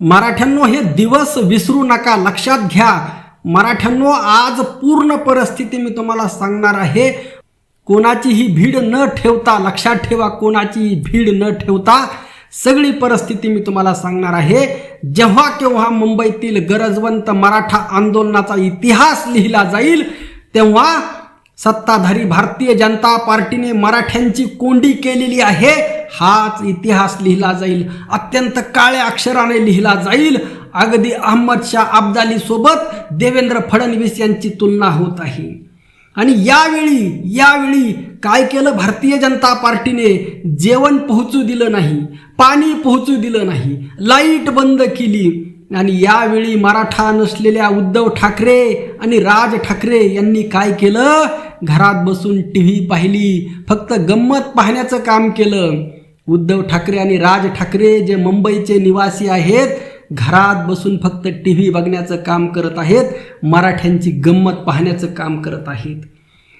मराठ्यांनो हे दिवस विसरू नका. लक्षात घ्या. मराठ्यांनो आज पूर्ण परिस्थिती मी तुम्हाला सांगणार आहे. कोणाचीही भीड न ठेवता लक्षात ठेवा कोणाचीही भीड न ठेवता सगळी परिस्थिती मी तुम्हाला सांगणार आहे. जेव्हा केव्हा मुंबईतील गरजवंत मराठा आंदोलनाचा इतिहास लिहिला जाईल तेव्हा सत्ताधारी भारतीय जनता पार्टीने मराठ्यांची कोंडी केलेली आहे. हाच इतिहास लिहिला जाईल. अत्यंत काळ्या अक्षराने लिहिला जाईल. अगदी अहमद शाह अब्दाली सोबत देवेंद्र फडणवीस यांची तुलना होत आहे. आणि यावेळी यावेळी काय केलं भारतीय जनता पार्टीने? जेवण पोहोचू दिलं नाही पाणी पोहोचू दिलं नाही लाइट बंद केली. आणि यावेळी मराठा नसलेल्या उद्धव ठाकरे आणि राज ठाकरे यांनी काय केलं? घरात बसून टी व्ही पाहिली फक्त गंमत पाहण्याचं काम केलं. उद्धव ठाकरे आणि राज ठाकरे जे मुंबईचे निवासी आहेत घरात बसून फक्त टी व्ही बघण्याचं काम करत आहेत मराठ्यांची गंमत पाहण्याचं काम करत आहेत.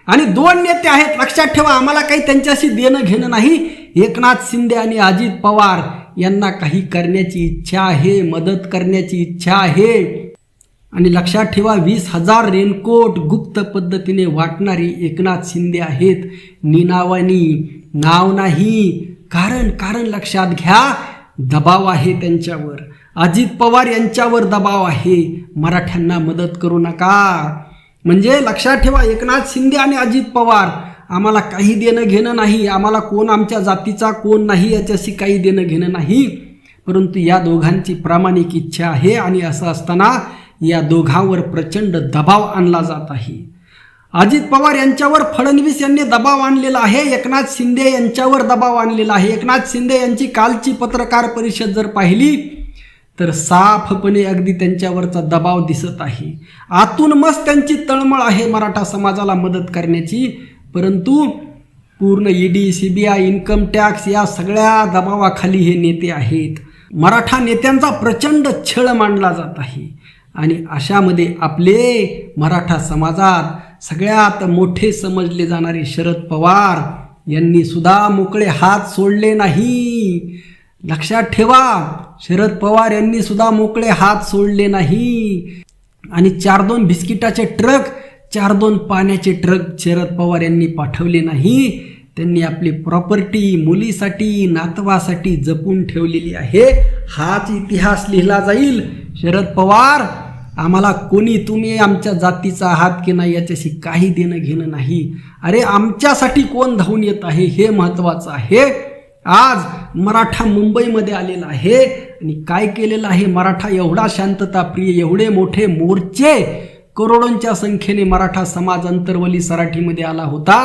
आणि दोन नेते आहेत लक्षात ठेवा आम्हाला काही त्यांच्याशी देणं घेणं नाही. एकनाथ शिंदे आणि अजित पवार यांना काही करण्याची इच्छा आहे मदत करण्याची इच्छा आहे. आणि लक्षात ठेवा वीस हजार रेनकोट गुप्त पद्धतीने वाटणारी एकनाथ शिंदे आहेत. निनावानी नाव नाही कारण कारण लक्षात घ्या दबाव आहे त्यांच्यावर. अजित पवार यांच्यावर दबाव आहे. मराठ्यांना मदत करू नका. म्हणजे लक्षात ठेवा एकनाथ शिंदे आणि अजित पवार आम्हाला काही देणं घेणं नाही. आम्हाला कोण आमच्या जातीचा कोण नाही याच्याशी काही देणं घेणं नाही. परंतु या दोघांची प्रामाणिक इच्छा आहे आणि असं असताना या दोघांवर प्रचंड दबाव आणला जात आहे. अजित पवार यांच्यावर फडणवीस यांनी दबाव आणलेला आहे. एकनाथ शिंदे यांच्यावर दबाव आणलेला आहे. एकनाथ शिंदे यांची कालची पत्रकार परिषद जर पाहिली तर साफपणे अगदी त्यांच्यावरचा दबाव दिसत आहे. आतून मस्त त्यांची तळमळ आहे मराठा समाजाला मदत करण्याची. परंतु पूर्ण ईडी सीबीआय इन्कम टॅक्स या सगळ्या दबावाखाली हे नेते आहेत. मराठा नेत्यांचा प्रचंड छळ मांडला जात आहे. आणि अशामध्ये आपले मराठा समाजात सगळ्यात मोठे समजले जाणारे शरद पवार यांनी सुद्धा मोकळे हात सोडले नाही. लक्षात ठेवा शरद पवार यांनी सुद्धा मोकळे हात सोडले नाही. आणि चार दोन बिस्किटाचे ट्रक चार दोन पाण्याचे ट्रक शरद पवार यांनी पाठवले नाही. त्यांनी आपली प्रॉपर्टी मुलीसाठी नातवासाठी जपून ठेवलेली आहे. हाच इतिहास लिहिला जाईल. शरद पवार आम्हाला कोणी तुम्ही आमच्या जातीचा आहात की नाही याच्याशी काही देणं घेणं नाही. अरे आमच्यासाठी कोण धावून येत आहे हे महत्त्वाचं आहे. आज मराठा मुंबईमध्ये आलेला आहे आणि काय केलेलं आहे मराठा? एवढा शांतता प्रिय एवढे मोठे मोर्चे करोडोंच्या संख्येने मराठा समाज अंतरवली सराठीमध्ये आला होता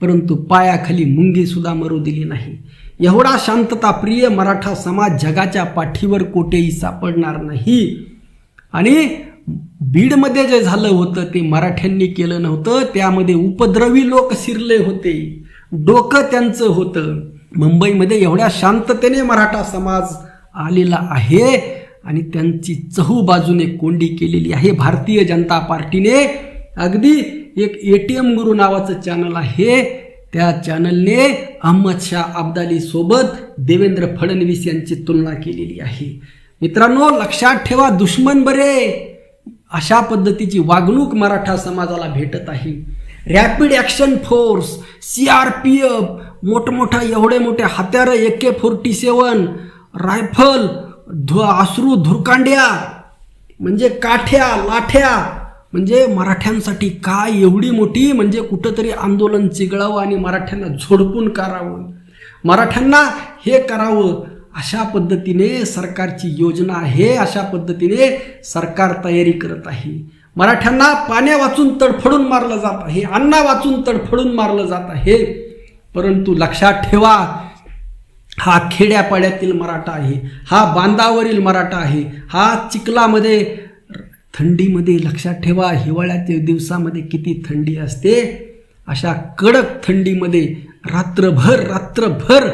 परंतु पायाखाली मुंगी सुद्धा मरू दिली नाही. एवढा शांतताप्रिय मराठा समाज जगाच्या पाठीवर कोठेही सापडणार नाही. आणि बीडमध्ये जे झालं होतं ते मराठ्यांनी केलं नव्हतं. त्यामध्ये उपद्रवी लोक शिरले होते. डोकं त्यांचं होतं. मुंबईमध्ये एवढ्या शांततेने मराठा समाज आलेला आहे आणि त्यांची चहू बाजूने कोंडी केलेली आहे. भारतीय जनता पार्टीने अगदी एक ए टी एम गुरु नावाचं चॅनल आहे. त्या चॅनलने अहमद शाह अब्दाली सोबत देवेंद्र फडणवीस यांची तुलना केलेली आहे. मित्रांनो लक्षात ठेवा दुश्मन बरे. अशा पद्धतीची वागणूक मराठा समाजाला भेटत आहे. Rapid action force C R P F मोठमोठ्या एवढे मोठे हत्यारं ए के फोर्टी सेवन रायफल धु अश्रू धुरकांड्या म्हणजे काठ्या लाठ्या म्हणजे मराठ्यांसाठी काय एवढी मोठी म्हणजे कुठंतरी आंदोलन चिघळावं आणि मराठ्यांना झोडपून करावं मराठ्यांना हे करावं. अशा पद्धतीने सरकारची योजना आहे अशा पद्धतीने सरकार तयारी करत आहे. मराठ्यांना पाण्या वाचून तडफडून मारलं जात आहे अन्ना वाचून तडफडून मारलं जात आहे. परंतु लक्षात ठेवा हा खेड्यापाड्यातील मराठा आहे हा बांधावरील मराठा आहे हा चिखलामध्ये थंडीमध्ये लक्षात ठेवा हिवाळ्याच्या दिवसामध्ये किती थंडी असते. अशा कडक थंडीमध्ये रात्रभर रात्रभर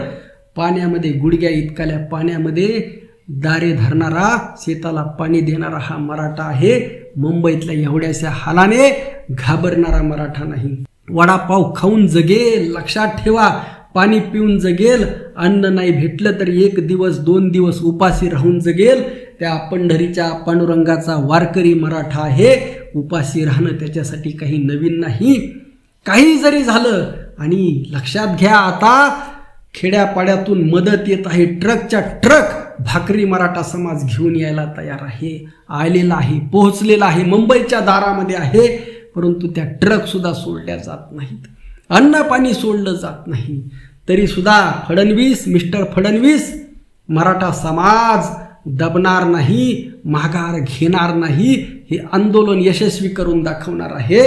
पाण्यामध्ये गुडघ्या इतकाल्या पाण्यामध्ये दारे धरणारा शेताला पाणी देणारा हा मराठा आहे. मुंबईतल्या एवढ्याशा हालाने घाबरणारा मराठा नाही. वडापाव खाऊन जगेल लक्षात ठेवा. पाणी पिऊन जगेल अन्न नाही भेटलं तर एक दिवस दोन दिवस उपाशी राहून जगेल. त्या पंढरीच्या पांडुरंगाचा वारकरी मराठा आहे. उपाशी राहणं त्याच्यासाठी काही नवीन नाही. काही जरी झालं आणि लक्षात घ्या आता खेड्यापाड्यातून मदत येत आहे. ट्रकच्या ट्रक भाकरी मराठा समाज घेऊन यायला तयार आहे. आलेला आहे पोहोचलेला आहे मुंबईच्या दारामध्ये आहे परंतु त्या ट्रकसुद्धा सोडल्या जात नाहीत. अन्न पाणी सोडलं जात नाही. तरी सुद्धा फडणवीस मिस्टर फडणवीस मराठा समाज दबणार नाही माघार घेणार नाही हे आंदोलन यशस्वी करून दाखवणार आहे.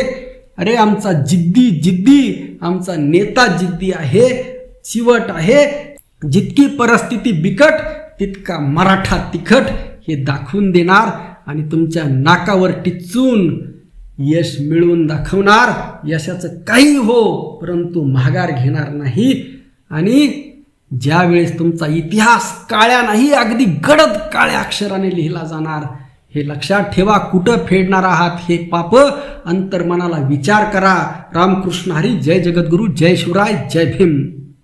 अरे आमचा जिद्दी जिद्दी आमचा नेता जिद्दी आहे. चिवट आहे. जितकी परिस्थिती बिकट तितका मराठा तिखट हे दाखवून देणार आणि तुमच्या नाकावर टिचून यश मिळवून दाखवणार. यशाचं काही हो परंतु माघार घेणार नाही. आणि ज्यावेळेस तुमचा इतिहास काळ्या नाही अगदी गडद काळ्या अक्षराने लिहिला जाणार हे लक्षात ठेवा. कुठं फेडणार आहात हे पाप अंतर्मनाला विचार करा. रामकृष्ण हरी जय जगद्गुरू जय शिवराय जय भीम.